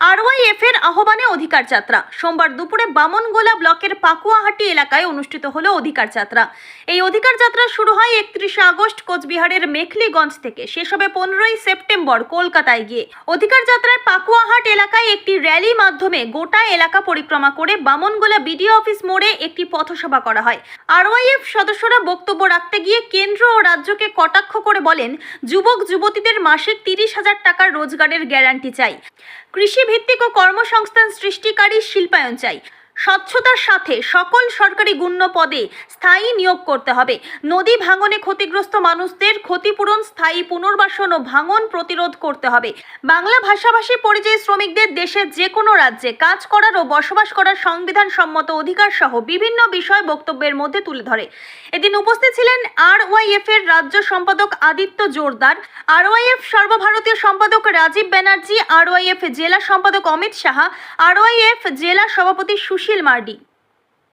আরওয়াইএফ এর আহ্বানে অধিকার যাত্রা। সোমবার দুপুরে বামনগোলা ব্লকের পাকুয়াহাটি এলাকায় অনুষ্ঠিত হলো অধিকার যাত্রা। এই অধিকার যাত্রা শুরু হয় একত্রিশে আগস্ট কোচবিহারের মেখলিগঞ্জ থেকে। শেষ হবে পনেরোই সেপ্টেম্বর কলকাতায় গিয়ে। অধিকার যাত্রায় পাকুয়াহাট এলাকায় একটি র্যালি মাধ্যমে গোটা এলাকা পরিক্রমা করে বামনগোলা বিডিও অফিস মোড়ে একটি পথসভা করা হয়। আরওয়াইএফ সদস্যরা বক্তব্য রাখতে গিয়ে কেন্দ্র ও রাজ্যকে কটাক্ষ করে বলেন যুবক যুবতীদের মাসিক তিরিশ হাজার টাকার রোজগারের গ্যারান্টি চাই। কৃষি ভিত্তিক ও কর্মসংস্থান সৃষ্টিকারী শিল্পায়ন চাই। স্বচ্ছতার সাথে সকল সরকারি গুণ্য পদে স্থায়ী নিয়োগ করতে হবে। নদী ভাঙনে ক্ষতিগ্রস্ত মানুষদের ক্ষতিপূরণ, স্থায়ী পুনর্বাসন ও ভাঙন প্রতিরোধ করতে হবে। বাংলা ভাষাভাষী পরিযায়ী শ্রমিকদের দেশের যে কোনো রাজ্যে কাজ করার ও বসবাস করার সংবিধান সম্মত অধিকার সহ বিভিন্ন বিষয় বক্তব্যের মধ্যে তুলে ধরে। এদিন উপস্থিত ছিলেন আর ওয়াইএফ এর রাজ্য সম্পাদক আদিত্য জোরদার, আর ওয়াইএফ সর্বভারতীয় সম্পাদক রাজীব ব্যানার্জি, আর ওয়াইএফ জেলা সম্পাদক অমিত সাহা, আর ওয়াইএফ জেলা সভাপতি সুশীল মার্ডি